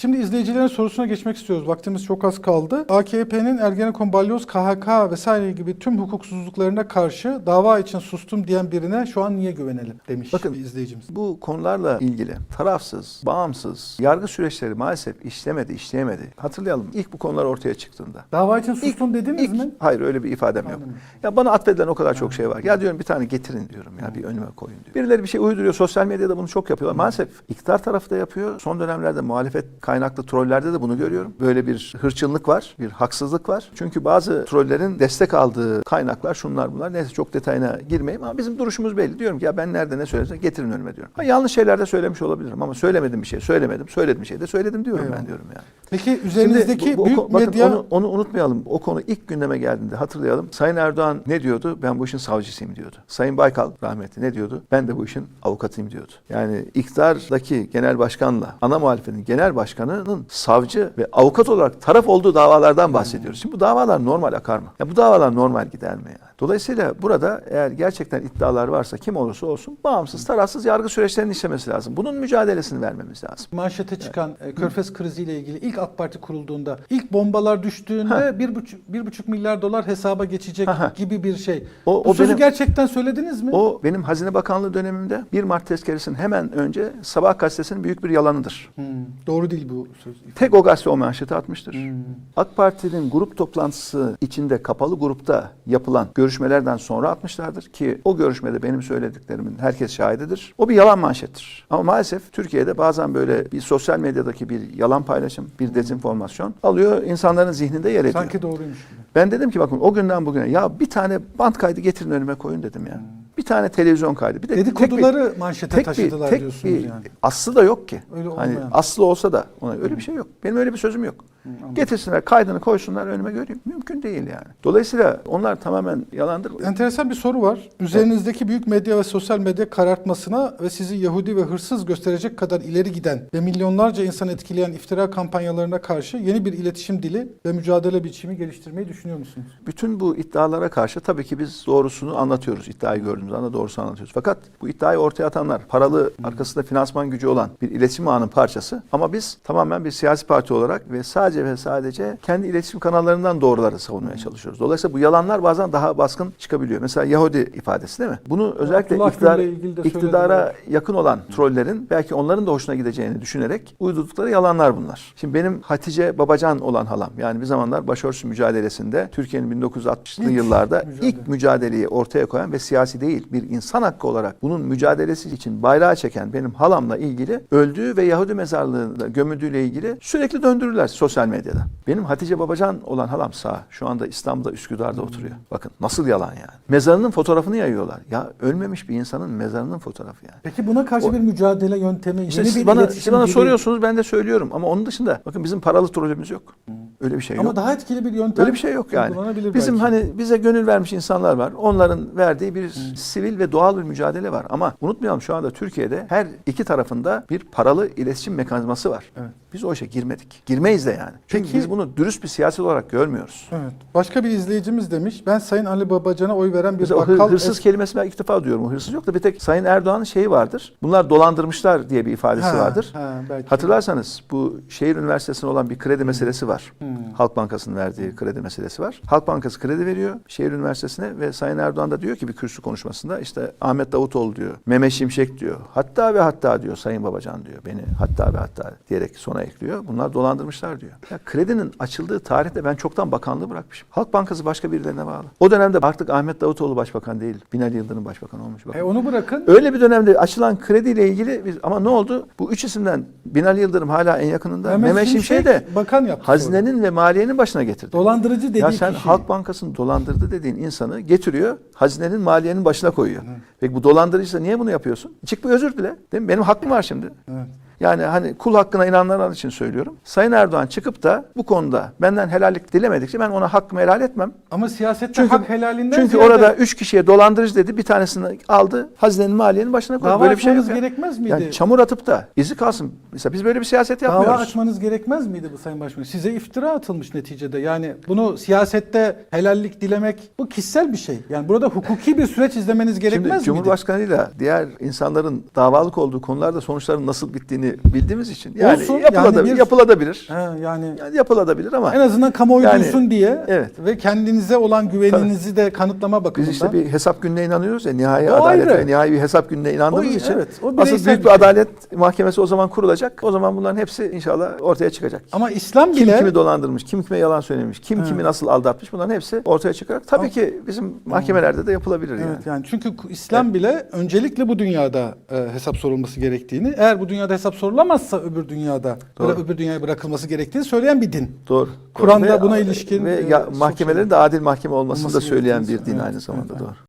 Şimdi izleyicilerin sorusuna geçmek istiyoruz. Vaktimiz çok az kaldı. AKP'nin Ergenekon, Balyoz, KHK vesaire gibi tüm hukuksuzluklarına karşı dava için sustum diyen birine şu an niye güvenelim demiş Bakın, bir izleyicimiz. Bu konularla ilgili tarafsız, bağımsız yargı süreçleri maalesef işlemedi, işleyemedi. Hatırlayalım ilk bu konular ortaya çıktığında. Dava için sustum dediniz İlk- mi? Hayır öyle bir ifadem yok. Anladım. Ya bana atfedilen o kadar çok şey var. Ya diyorum bir tane getirin diyorum ya bir önüme koyun diyor. Birileri bir şey uyduruyor. Sosyal medyada bunu çok yapıyorlar. Maalesef iktidar tarafı da yapıyor. Son dönemlerde muhalefet kaynaklı trollerde de bunu görüyorum. Böyle bir hırçınlık var, bir haksızlık var. Çünkü bazı trollerin destek aldığı kaynaklar şunlar bunlar. Neyse çok detayına girmeyeyim ama bizim duruşumuz belli. Diyorum ki ya ben nerede ne söylesem getirin önüme diyorum. Ha, yanlış şeyler de söylemiş olabilirim ama söylemedim bir şey söylemedim. Söylediğim bir şey de söyledim diyorum Eyvallah. ben diyorum yani. Peki üzerinizdeki Şimdi bu- bu- büyük bakın medya... onu, onu unutmayalım. O konu ilk gündeme geldiğinde hatırlayalım. Sayın Erdoğan ne diyordu? Ben bu işin savcısıyım diyordu. Sayın Baykal rahmetli ne diyordu? Ben de bu işin avukatıyım diyordu. Yani iktidardaki genel başkanla ana muhalefetin genel başkanının savcı ve avukat olarak taraf olduğu davalardan bahsediyoruz. Şimdi bu davalar normal akar mı? Ya bu davalar normal gider mi yani? Dolayısıyla burada eğer gerçekten iddialar varsa kim olursa olsun bağımsız, tarafsız yargı süreçlerinin işlemesi lazım. Bunun mücadelesini vermemiz lazım. manşete çıkan e, Körfez kriziyle ilgili ilk AK Parti kurulduğunda ilk bombalar düştüğünde bir buçuk, bir buçuk milyar dolar hesaba geçecek Ha, gibi bir şey. O- Bu o sözü benim- gerçekten söylediniz mi? O benim Hazine Bakanlığı dönemimde 1 Mart tezkeresinin hemen önce Sabah gazetesinin büyük bir yalanıdır. Hmm, doğru değil bu söz. Tek o gazete o manşeti atmıştır. Hmm. AK Parti'nin grup toplantısı içinde kapalı grupta yapılan görüşmelerden sonra atmışlardır ki o görüşmede benim söylediklerimin herkes şahididir. O bir yalan manşettir. Ama maalesef Türkiye'de bazen böyle bir sosyal medyadaki bir yalan paylaşım, bir dezenformasyon alıyor insanların zihninde yer ediyor. Sanki doğruymuş gibi. Ben dedim ki bakın o günden bugüne ya bir tane bant kaydı getirin önüme koyun dedim ya. Bir tane televizyon kaydı. Bir de tek bir- Dedikoduları manşete tek taşıdılar bir, tek diyorsunuz bir yani. aslı da yok ki. Öyle hani aslı olsa da ona öyle bir şey yok. Benim öyle bir sözüm yok. Anladım. Getirsinler kaydını koysunlar önüme göreyim. Mümkün değil yani. Dolayısıyla onlar tamamen yalandır. Enteresan bir soru var. Üzerinizdeki büyük medya ve sosyal medya karartmasına ve sizi Yahudi ve hırsız gösterecek kadar ileri giden ve milyonlarca insan etkileyen iftira kampanyalarına karşı yeni bir iletişim dili ve mücadele biçimi geliştirmeyi düşünüyor musunuz? Bütün bu iddialara karşı tabii ki biz doğrusunu anlatıyoruz. İddiayı gördüğümüz anda doğrusunu anlatıyoruz. Fakat bu iddiayı ortaya atanlar paralı arkasında finansman gücü olan bir iletişim ağının parçası. Ama biz tamamen bir siyasi parti olarak ve sadece ve sadece kendi iletişim kanallarından doğruları savunmaya çalışıyoruz. Dolayısıyla bu yalanlar bazen daha baskın çıkabiliyor. Mesela Yahudi ifadesi değil mi? Bunu özellikle Abdullah iktidar, iktidara yakın olan trollerin belki onların da hoşuna gideceğini düşünerek uydurdukları yalanlar bunlar. Şimdi benim Hatice Babacan olan halam yani bir zamanlar başörtüsü mücadelesinde Türkiye'nin 1960'lı İlk yıllarda mücadele. ilk mücadeleyi ortaya koyan ve siyasi değil bir insan hakkı olarak bunun mücadelesi için bayrağı çeken benim halamla ilgili öldüğü ve Yahudi mezarlığında gömüldüğüyle ilgili sürekli döndürürler sosyal medyada. Benim Hatice Babacan olan halam sağ. Şu anda İstanbul'da Üsküdar'da oturuyor. Bakın nasıl yalan yani. Mezarının fotoğrafını yayıyorlar. Ya ölmemiş bir insanın mezarının fotoğrafı yani. Peki buna karşı O- bir mücadele yöntemi, İşte yeni bir bana, iletişim bana dili- soruyorsunuz ben de söylüyorum ama onun dışında bakın bizim paralı trolümüz yok. Öyle bir şey Ama yok. daha etkili bir yöntem Öyle bir şey yok yani. Bizim belki. hani bize gönül vermiş insanlar var. Onların verdiği bir sivil ve doğal bir mücadele var. Ama unutmayalım şu anda Türkiye'de her iki tarafında bir paralı iletişim mekanizması var. Evet. Biz o işe girmedik. Girmeyiz de yani. Çünkü Peki- biz bunu dürüst bir siyaset olarak görmüyoruz. Evet. Başka bir izleyicimiz demiş. Ben Sayın Ali Babacan'a oy veren bir Mesela bakkal hır- hırsız kelimesini ben ilk defa duyuyorum. O hırsız yok da bir tek Sayın Erdoğan'ın şeyi vardır. Bunlar dolandırmışlar diye bir ifadesi Ha, vardır. ha, belki. Hatırlarsanız bu şehir üniversitesinde olan bir kredi meselesi var. Hmm. Halk Bankası'nın verdiği kredi meselesi var. Halk Bankası kredi veriyor şehir üniversitesine ve Sayın Erdoğan da diyor ki bir kürsü konuşmasında işte Ahmet Davutoğlu diyor, Mehmet Şimşek diyor, hatta ve hatta diyor Sayın Babacan diyor beni hatta ve hatta diyerek sona ekliyor. Bunlar dolandırmışlar diyor. Ya kredinin açıldığı tarihte ben çoktan bakanlığı bırakmışım. Halk Bankası başka birilerine bağlı. O dönemde artık Ahmet Davutoğlu başbakan değil, Binali Yıldırım başbakan olmuş. Bakın. E onu bırakın. Öyle bir dönemde açılan krediyle ilgili biz, ama ne oldu? Bu üç isimden Binali Yıldırım hala en yakınında. Mehmet Mehmet, Şimşek de bakan yaptı sonra. hazinenin ve maliyenin başına getirdi. Dolandırıcı dediği ya sen kişi. Halk Bankası'nın dolandırdı dediğin insanı getiriyor, hazinenin maliyenin başına koyuyor. Peki bu dolandırıcıysa niye bunu yapıyorsun? Çık bir özür dile. Değil mi? Benim hakkım var şimdi. Evet. Yani hani kul hakkına inananlar için söylüyorum. Sayın Erdoğan çıkıp da bu konuda benden helallik dilemedikçe ben ona hakkımı helal etmem. Ama siyasette Çünkü hak helalinden çünkü ziyade orada üç kişiye dolandırıcı dedi. Bir tanesini aldı. Hazinenin maliyenin başına koydu. dava Böyle bir şey yok. ya. gerekmez miydi? Yani çamur atıp da izi kalsın. Mesela biz böyle bir siyaset Dava yapmıyoruz. açmanız gerekmez miydi bu Sayın Başbakan? Size iftira atılmış neticede. Yani bunu siyasette helallik dilemek bu kişisel bir şey. Yani burada hukuki bir süreç izlemeniz gerekmez Şimdi miydi? Cumhurbaşkanıyla diğer insanların davalık olduğu konularda sonuçların nasıl bittiğini etmediğini bildiğimiz için yani, Olsun, yapılabilir, yani bir- yapılabilir. He, yani Yani yapılabilir ama en azından kamuoyu Yani, duysun diye evet. ve kendinize olan güveninizi de kanıtlama biz bakımından. işte bir hesap gününe inanıyoruz ya nihai O adalet ayrı. nihai bir hesap gününe inandığımız O- için evet, o asıl büyük bir şey. adalet mahkemesi o zaman kurulacak. O zaman bunların hepsi inşallah ortaya çıkacak. Ama İslam Kim bile kimi dolandırmış, kim kime yalan söylemiş, kim Evet. kimi nasıl aldatmış bunların hepsi ortaya çıkarak tabii ki bizim mahkemelerde de yapılabilir yani. Evet yani çünkü İslam bile öncelikle bu dünyada e, hesap sorulması gerektiğini, eğer bu dünyada hesap sorulamazsa öbür dünyada Doğru. öbür dünyaya bırakılması gerektiğini söyleyen bir din. Doğru. Kur'an'da buna ilişkin, ve e, mahkemelerin şey- de adil mahkeme olmasını Olması da söyleyen bir din söylüyor. aynı Evet, zamanda evet, doğru.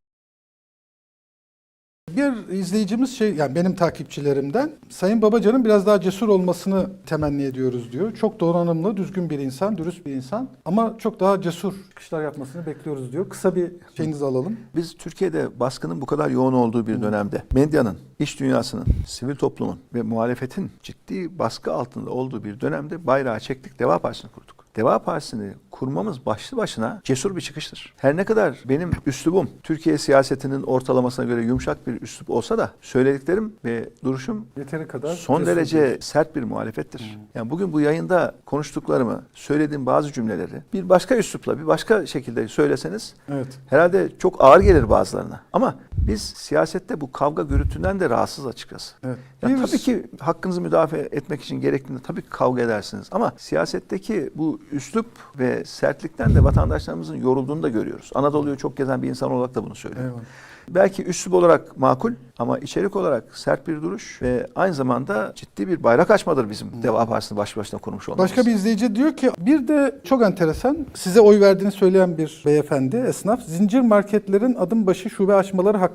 Bir izleyicimiz şey yani benim takipçilerimden Sayın Babacan'ın biraz daha cesur olmasını temenni ediyoruz diyor. Çok donanımlı, düzgün bir insan, dürüst bir insan ama çok daha cesur çıkışlar yapmasını bekliyoruz diyor. Kısa bir şeyinizi alalım. Biz Türkiye'de baskının bu kadar yoğun olduğu bir dönemde medyanın, iş dünyasının, sivil toplumun ve muhalefetin ciddi baskı altında olduğu bir dönemde bayrağı çektik, Deva Partisi'ni kurduk. Deva Partisi'ni kurmamız başlı başına cesur bir çıkıştır. Her ne kadar benim üslubum Türkiye siyasetinin ortalamasına göre yumuşak bir üslup olsa da söylediklerim ve duruşum Yeteri kadar son derece diyorsun. sert bir muhalefettir. Yani bugün bu yayında konuştuklarımı, söylediğim bazı cümleleri bir başka üslupla, bir başka şekilde söyleseniz Evet. herhalde çok ağır gelir bazılarına. Ama biz siyasette bu kavga gürültünden de rahatsız açıkçası. Evet. Ya Bir- tabii ki hakkınızı müdafaa etmek için gerektiğinde tabii ki kavga edersiniz. Ama siyasetteki bu üslup ve sertlikten de vatandaşlarımızın yorulduğunu da görüyoruz. Anadolu'yu çok gezen bir insan olarak da bunu söylüyorum. Eyvallah. Belki üslup olarak makul ama içerik olarak sert bir duruş ve aynı zamanda ciddi bir bayrak açmadır bizim Deva Partisi'ni baş başına kurmuş olmamız. Başka bir izleyici diyor ki bir de çok enteresan size oy verdiğini söyleyen bir beyefendi esnaf zincir marketlerin adım başı şube açmaları hakkında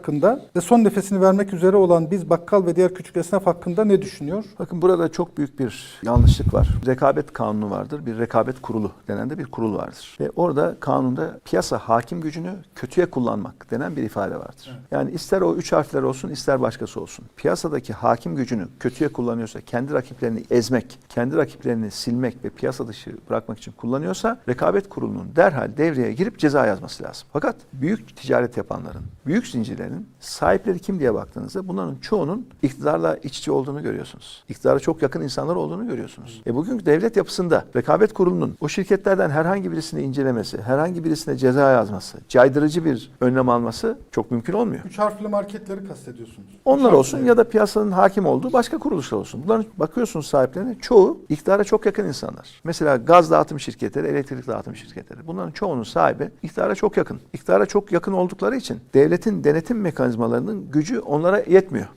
ve son nefesini vermek üzere olan biz bakkal ve diğer küçük esnaf hakkında ne düşünüyor? Bakın burada çok büyük bir yanlışlık var. Rekabet kanunu vardır. Bir rekabet kurulu denen de bir kurul vardır. Ve orada kanunda piyasa hakim gücünü kötüye kullanmak denen bir ifade vardır. Yani ister o üç harfler olsun ister başkası olsun. Piyasadaki hakim gücünü kötüye kullanıyorsa, kendi rakiplerini ezmek, kendi rakiplerini silmek ve piyasa dışı bırakmak için kullanıyorsa rekabet kurulunun derhal devreye girip ceza yazması lazım. Fakat büyük ticaret yapanların, büyük zincirlerin sahipleri kim diye baktığınızda bunların çoğunun iktidarla iç içe olduğunu görüyorsunuz. İktidara çok yakın insanlar olduğunu görüyorsunuz. E bugün devlet yapısında rekabet kurulunun o şirketlerden herhangi birisini incelemesi, herhangi birisine ceza yazması, caydırıcı bir önlem alması çok mümkün olmuyor. Üç harfli marketleri kastediyorsunuz. Onlar olsun harfli. ya da piyasanın hakim olduğu başka kuruluşlar olsun. Bunların bakıyorsunuz sahiplerine çoğu iktidara çok yakın insanlar. Mesela gaz dağıtım şirketleri, elektrik dağıtım şirketleri. Bunların çoğunun sahibi iktidara çok yakın. İktidara çok yakın oldukları için devletin denetim mekanizmalarının gücü onlara yetmiyor.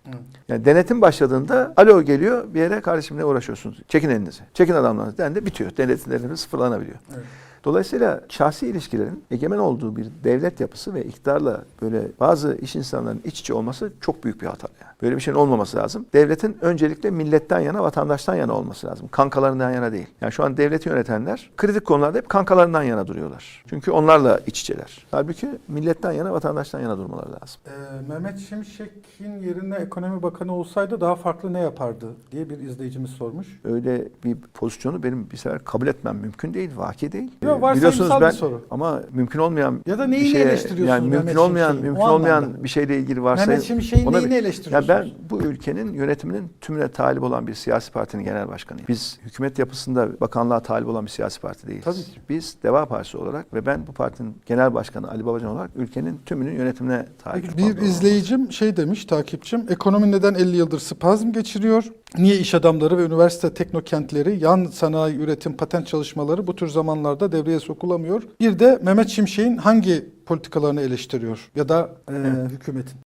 Yani denetim başladığında alo geliyor bir yere kardeşim ne uğraşıyorsunuz? Çekin elinizi. Çekin adamlarınızı. Dendi bitiyor. Denetimlerimiz sıfırlanabiliyor. Evet. Dolayısıyla şahsi ilişkilerin egemen olduğu bir devlet yapısı ve iktidarla böyle bazı iş insanlarının iç içe olması çok büyük bir hata. Yani. Böyle bir şeyin olmaması lazım. Devletin öncelikle milletten yana, vatandaştan yana olması lazım. Kankalarından yana değil. Yani şu an devleti yönetenler kritik konularda hep kankalarından yana duruyorlar. Çünkü onlarla iç içeler. Halbuki milletten yana, vatandaştan yana durmaları lazım. Ee, Mehmet Şimşek'in yerine ekonomi bakanı olsaydı daha farklı ne yapardı diye bir izleyicimiz sormuş. Öyle bir pozisyonu benim bir sefer kabul etmem mümkün değil, vaki değil. Yok, Ee, varsayımsal bir soru. ama mümkün olmayan Ya da neyini şeye- eleştiriyorsunuz Yani mümkün Mehmet olmayan, Şimşek'in? mümkün O olmayan anlamda. bir şeyle ilgili varsa Mehmet Şimşek'in ona neyini bir- eleştiriyorsunuz? Ya ben bu ülkenin yönetiminin tümüne talip olan bir siyasi partinin genel başkanıyım. Biz hükümet yapısında bakanlığa talip olan bir siyasi parti değiliz. Tabii ki. Biz Deva Partisi olarak ve ben bu partinin genel başkanı Ali Babacan olarak ülkenin tümünün yönetimine talip. Peki bir izleyicim şey demiş takipçim ekonomi neden 50 yıldır spazm geçiriyor? Niye iş adamları ve üniversite teknokentleri, yan sanayi üretim, patent çalışmaları bu tür zamanlarda devreye sokulamıyor? Bir de Mehmet Şimşek'in hangi politikalarını eleştiriyor ya da e, hükümetin?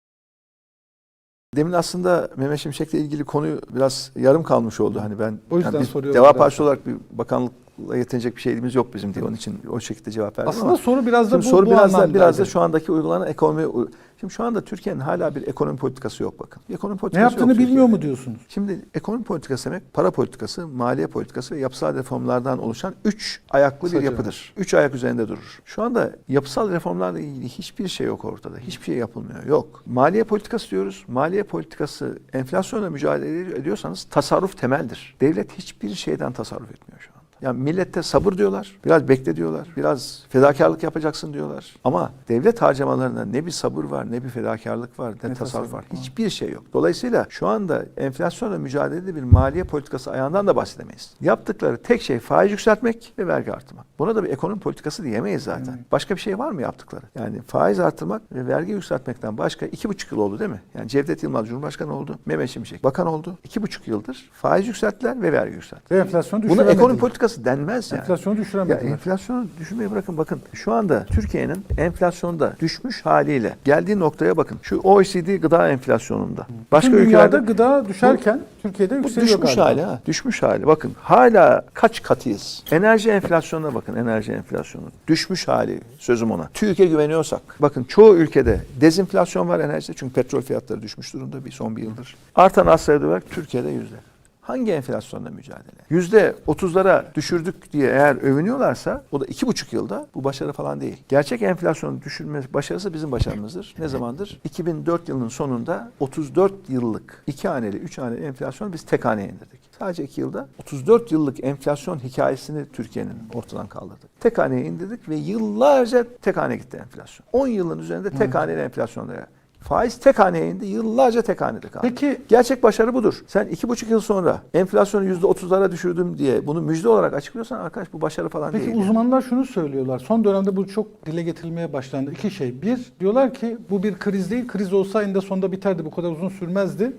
Demin aslında Mehmet Şimşek'le ilgili konuyu biraz yarım kalmış oldu. Hani ben O yüzden biz soruyorum Deva. Partisi olarak bir bakanlıkla yetecek bir şeyimiz yok bizim diye onun için o şekilde cevap verdim Aslında ama soru biraz da şimdi bu, soru bu biraz da biraz da şu andaki uygulanan ekonomi Şimdi şu anda Türkiye'nin hala bir ekonomi politikası yok bakın. Bir ekonomi ne politikası yaptığını yok bilmiyor Türkiye'de. mu diyorsunuz? Şimdi ekonomi politikası demek para politikası, maliye politikası ve yapısal reformlardan oluşan üç ayaklı bir Kısaca. yapıdır. Üç ayak üzerinde durur. Şu anda yapısal reformlarla ilgili hiçbir şey yok ortada. Hiçbir şey yapılmıyor. Yok. Maliye politikası diyoruz. Maliye politikası enflasyonla mücadele ediyorsanız tasarruf temeldir. Devlet hiçbir şeyden tasarruf etmiyor şu. Yani millette sabır diyorlar. Biraz bekle diyorlar. Biraz fedakarlık yapacaksın diyorlar. Ama devlet harcamalarında ne bir sabır var, ne bir fedakarlık var, ne, Ne tasarruf var. Hiçbir şey yok. Dolayısıyla şu anda enflasyonla mücadelede bir maliye politikası ayağından da bahsedemeyiz. Yaptıkları tek şey faiz yükseltmek ve vergi artırmak. Buna da bir ekonomi politikası diyemeyiz zaten. Başka bir şey var mı yaptıkları? Yani faiz artırmak ve vergi yükseltmekten başka iki buçuk yıl oldu değil mi? Yani Cevdet Yılmaz Cumhurbaşkanı oldu, Mehmet Şimşek bakan oldu. İki buçuk yıldır faiz yükselttiler ve vergi yükselttiler. Ve enflasyonu Buna düşüremediler. ekonomi politikası denmez yani. Enflasyonu Ya düşüremediler. enflasyonu düşürmeyi bırakın bakın. Şu anda Türkiye'nin enflasyonda düşmüş haliyle geldiği noktaya bakın. Şu OECD gıda enflasyonunda. Başka Bütün dünyada ülkelerde gıda düşerken Türkiye'de bu yükseliyor düşmüş galiba. hali ha. Düşmüş hali. Bakın hala kaç katıyız? Enerji enflasyonuna bakın. Enerji enflasyonu. Düşmüş hali sözüm ona. TÜİK'e güveniyorsak. Bakın çoğu ülkede dezinflasyon var enerjide. Çünkü petrol fiyatları düşmüş durumda bir son bir yıldır. Artan asgari ücret Türkiye'de yüzde. Hangi enflasyonla mücadele? Yüzde otuzlara düşürdük diye eğer övünüyorlarsa o da iki buçuk yılda bu başarı falan değil. Gerçek enflasyonu düşürme başarısı bizim başarımızdır. Ne zamandır? 2004 yılının sonunda 34 yıllık iki haneli, üç haneli enflasyonu biz tek haneye indirdik. Sadece iki yılda 34 yıllık enflasyon hikayesini Türkiye'nin ortadan kaldırdık. Tek haneye indirdik ve yıllarca tek hane gitti enflasyon. 10 yılın üzerinde tek haneli enflasyonda. Faiz tek haneye indi, yıllarca tek hanede kaldı. Peki Gerçek başarı budur. Sen iki buçuk yıl sonra enflasyonu yüzde otuzlara düşürdüm diye bunu müjde olarak açıklıyorsan arkadaş bu başarı falan Peki değil. uzmanlar şunu söylüyorlar. Son dönemde bu çok dile getirilmeye başlandı. İki şey. Bir, diyorlar ki bu bir kriz değil. Kriz olsa eninde sonunda biterdi. Bu kadar uzun sürmezdi.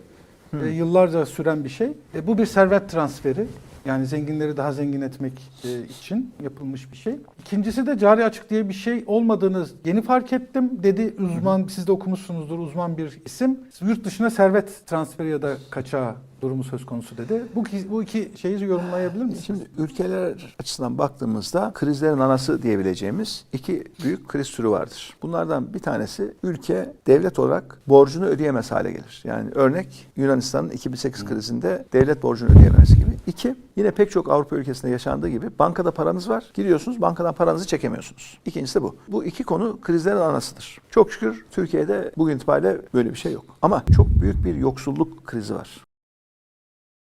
E, yıllarca süren bir şey. E, bu bir servet transferi. Yani zenginleri daha zengin etmek e, için yapılmış bir şey. İkincisi de cari açık diye bir şey olmadığını yeni fark ettim dedi uzman. Siz de okumuşsunuzdur uzman bir isim. Yurt dışına servet transferi ya da kaçağı durumu söz konusu dedi. Bu, bu iki şeyi yorumlayabilir misiniz? Şimdi ülkeler açısından baktığımızda krizlerin anası diyebileceğimiz iki büyük kriz türü vardır. Bunlardan bir tanesi ülke devlet olarak borcunu ödeyemez hale gelir. Yani örnek Yunanistan'ın 2008 krizinde devlet borcunu ödeyememesi gibi. İki, yine pek çok Avrupa ülkesinde yaşandığı gibi bankada paranız var. Giriyorsunuz bankadan paranızı çekemiyorsunuz. İkincisi de bu. Bu iki konu krizlerin anasıdır. Çok şükür Türkiye'de bugün itibariyle böyle bir şey yok. Ama çok büyük bir yoksulluk krizi var.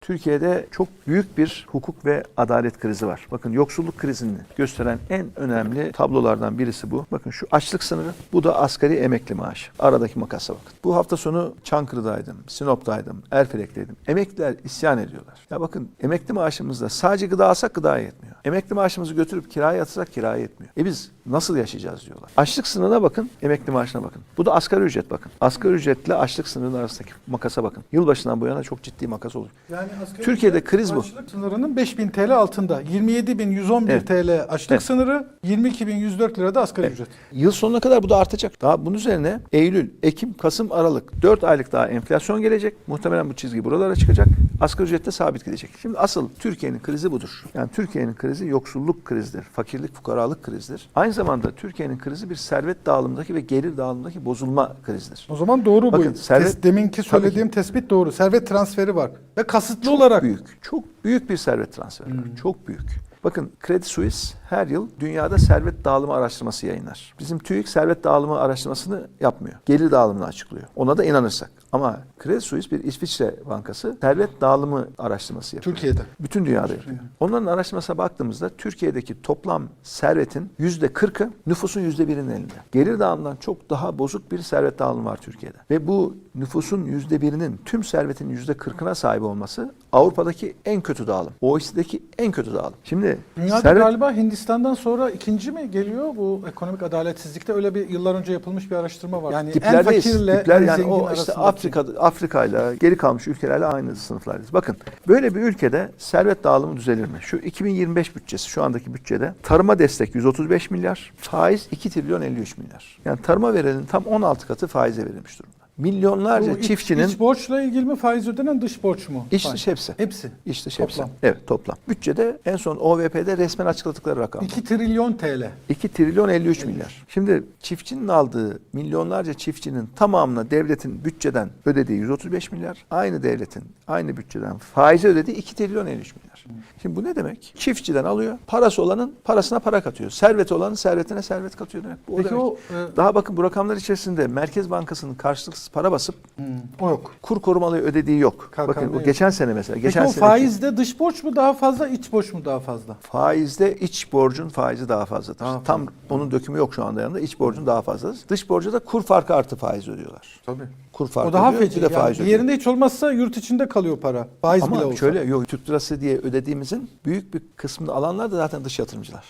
Türkiye'de çok büyük bir hukuk ve adalet krizi var. Bakın yoksulluk krizini gösteren en önemli tablolardan birisi bu. Bakın şu açlık sınırı, bu da asgari emekli maaşı. Aradaki makasa bakın. Bu hafta sonu Çankırı'daydım, Sinop'taydım, Erfelek'teydim. Emekliler isyan ediyorlar. Ya bakın emekli maaşımızda sadece gıda alsak gıda yetmiyor. Emekli maaşımızı götürüp kiraya yatırsak kiraya yetmiyor. E biz nasıl yaşayacağız diyorlar. Açlık sınırına bakın, emekli maaşına bakın. Bu da asgari ücret bakın. Asgari ücretle açlık sınırının arasındaki makasa bakın. Yılbaşından bu yana çok ciddi makas olur. Yani asgari Türkiye'de ücret kriz bu. Açlık sınırının 5000 TL altında. 27.111 Evet. TL açlık Evet. sınırı, 22.104 lira da asgari Evet. ücret. Yıl sonuna kadar bu da artacak. Daha bunun üzerine Eylül, Ekim, Kasım, Aralık 4 aylık daha enflasyon gelecek. Muhtemelen bu çizgi buralara çıkacak. Asgari ücrette sabit gidecek. Şimdi asıl Türkiye'nin krizi budur. Yani Türkiye'nin krizi yoksulluk krizidir. Fakirlik, fukaralık krizidir. Aynı zamanda Türkiye'nin krizi bir servet dağılımındaki ve gelir dağılımındaki bozulma krizidir. O zaman doğru Bakın, bu. servet- Tes- deminki söylediğim tespit doğru. Servet transferi var. Ve kasıtlı olarak. büyük. Çok büyük bir servet transferi var. Çok büyük. Bakın Credit Suisse her yıl dünyada servet dağılımı araştırması yayınlar. Bizim TÜİK servet dağılımı araştırmasını yapmıyor. Gelir dağılımını açıklıyor. Ona da inanırsak. Ama Credit Suisse bir İsviçre bankası servet dağılımı araştırması yapıyor. Türkiye'de. Bütün dünyada yapıyor. Onların araştırmasına baktığımızda Türkiye'deki toplam servetin yüzde kırkı nüfusun yüzde birinin elinde. Gelir dağılımından çok daha bozuk bir servet dağılımı var Türkiye'de. Ve bu nüfusun yüzde birinin tüm servetin yüzde kırkına sahip olması Avrupa'daki en kötü dağılım. OECD'deki en kötü dağılım. Şimdi Dünyada servet- galiba Hindistan'dan sonra ikinci mi geliyor bu ekonomik adaletsizlikte? Öyle bir yıllar önce yapılmış bir araştırma var. Yani en fakirle Dipler en yani zengin o işte arasındaki. Afrika Afrika'yla geri kalmış ülkelerle aynı sınıflardayız. Bakın böyle bir ülkede servet dağılımı düzelir mi? Şu 2025 bütçesi şu andaki bütçede tarıma destek 135 milyar, faiz 2 trilyon 53 milyar. Yani tarıma verilenin tam 16 katı faize verilmiş durumda. Milyonlarca Bu iç- çiftçinin iç borçla ilgili mi faiz ödenen dış borç mu? iç Faiz. dış hepsi. Hepsi. İç dış hepsi. Toplam. Evet toplam. Bütçede en son OVP'de resmen açıkladıkları rakam. 2 trilyon TL. 2 trilyon 53 milyar. Şimdi çiftçinin aldığı milyonlarca çiftçinin tamamına devletin bütçeden ödediği 135 milyar. Aynı devletin aynı bütçeden faize ödediği 2 trilyon 53 milyar. Şimdi bu ne demek? Çiftçiden alıyor, parası olanın parasına para katıyor. Serveti olanın servetine servet katıyor demek. Bu o Peki demek. o e, Daha bakın bu rakamlar içerisinde Merkez Bankası'nın karşılıksız para basıp Hmm, O yok. kur korumalı ödediği yok. KKM Bakın bu yok. geçen sene mesela. Peki Geçen o seneki- faizde dış borç mu daha fazla, iç borç mu daha fazla? Faizde iç borcun faizi daha fazladır. Daha Tam onun dökümü yok şu anda yanında. İç borcun daha fazladır. Dış borca da kur farkı artı faiz ödüyorlar. Tabii. Kur farkı O daha ödüyor, feci. bir de Yani faiz ödüyor. diğerinde hiç olmazsa yurt içinde kalıyor para. Faiz bile Ama olsa. şöyle yok Türk lirası diye ödediğimizin büyük bir kısmını alanlar da zaten dış yatırımcılar.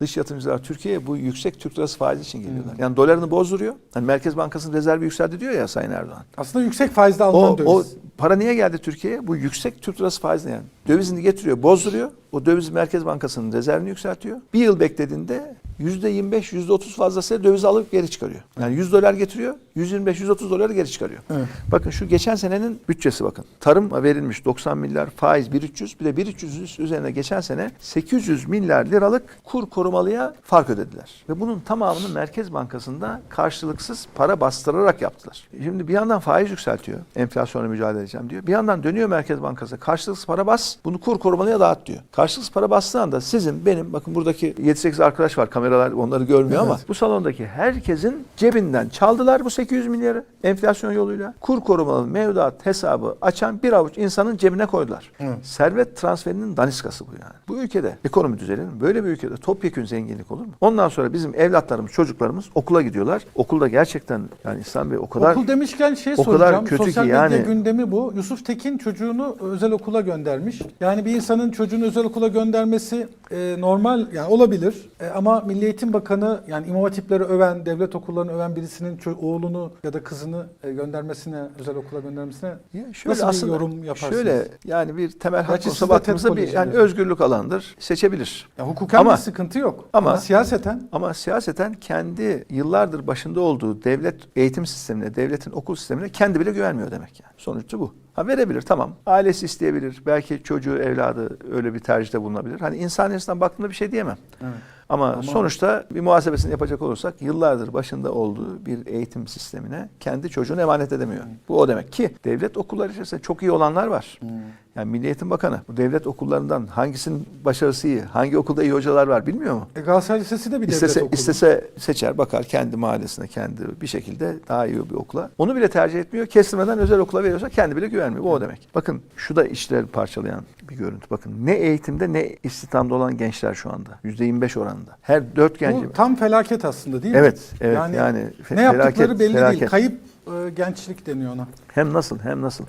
Dış yatırımcılar Türkiye'ye bu yüksek Türk lirası faiz için geliyorlar. Hmm. Yani dolarını bozduruyor. Hani Merkez Bankası'nın rezervi yükseldi diyor ya Sayın Erdoğan. Aslında yüksek faizde alınan O, döviz. o para niye geldi Türkiye'ye? Bu yüksek Türk lirası faizle yani. Dövizini getiriyor, bozduruyor. O döviz Merkez Bankası'nın rezervini yükseltiyor. Bir yıl beklediğinde %25, %30 fazlasıyla dövizi alıp geri çıkarıyor. Yani 100 dolar getiriyor, 125, 130 doları geri çıkarıyor. Evet. Bakın şu geçen senenin bütçesi bakın. Tarım verilmiş 90 milyar, faiz 1300, bir de 1300 üzerine geçen sene 800 milyar liralık kur korumalıya fark ödediler. Ve bunun tamamını Merkez Bankası'nda karşılıksız para bastırarak yaptılar. Şimdi bir yandan faiz yükseltiyor. Enflasyona mücadele edeceğim diyor. Bir yandan dönüyor Merkez Bankası. Karşılıksız para bas, bunu kur korumalıya dağıt diyor. Karşılıksız para bastığı anda sizin, benim, bakın buradaki 7-8 arkadaş var. Kameralar onları görmüyor ama Evet. bu salondaki herkesin cebinden çaldılar bu 800 milyarı enflasyon yoluyla. Kur korumalı mevduat hesabı açan bir avuç insanın cebine koydular. Evet. Servet transferinin daniskası bu yani. Bu ülkede ekonomi düzelir mi? Böyle bir ülkede topyekün zenginlik olur mu? Ondan sonra bizim evlatlarımız, çocuklarımız okula gidiyorlar. Okulda gerçekten yani İslam Bey o kadar Okul demişken şey o kadar soracağım. kötü ki Sosyal medya yani- gündemi bu. Yusuf Tekin çocuğunu özel okula göndermiş. Yani bir insanın çocuğunu özel okula göndermesi e, normal yani olabilir. E, ama Milli Eğitim Bakanı yani imam hatipleri öven, devlet okullarını öven birisinin oğlunu ya da kızını e, göndermesine, özel okula göndermesine Ya şöyle Nasıl bir aslında yorum yaparsınız? Şöyle yani bir temel hak de baktığımızda bir yani özgürlük alanıdır. Seçebilir. ya hukuken Ama- bir sıkıntı yok. Ama, ama- siyaseten Ama siyaseten kendi yıllardır başında olduğu devlet eğitim sistemine, devletin okul sistemine kendi bile güvenmiyor demek yani. Sonuçta bu. Ha verebilir tamam. Ailesi isteyebilir. Belki çocuğu, evladı öyle bir tercihte bulunabilir. Hani insan açısından baktığımda bir şey diyemem. evet. Ama, Ama- sonuçta bir muhasebesini yapacak olursak yıllardır başında olduğu bir eğitim sistemine kendi çocuğunu emanet edemiyor. Bu o demek ki devlet okulları içerisinde çok iyi olanlar var. Hmm. Yani Milli Eğitim Bakanı bu devlet okullarından hangisinin başarısı iyi, hangi okulda iyi hocalar var bilmiyor mu? E, Galatasaray Lisesi de bir İstese, devlet okulu. istese seçer, bakar kendi mahallesine, kendi bir şekilde daha iyi bir okula. Onu bile tercih etmiyor. Kestirmeden özel okula veriyorsa kendi bile güvenmiyor. Bu o demek. Bakın şu da işleri parçalayan bir görüntü. Bakın ne eğitimde ne istihdamda olan gençler şu anda. %25 oranında. Her dört genci. Bu tam felaket aslında değil mi? Evet, evet. Yani, Yani, ne yaptıkları felaket, belli felaket. değil. Kayıp e, gençlik deniyor ona. Hem nasıl hem nasıl.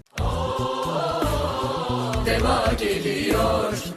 Deva geliyor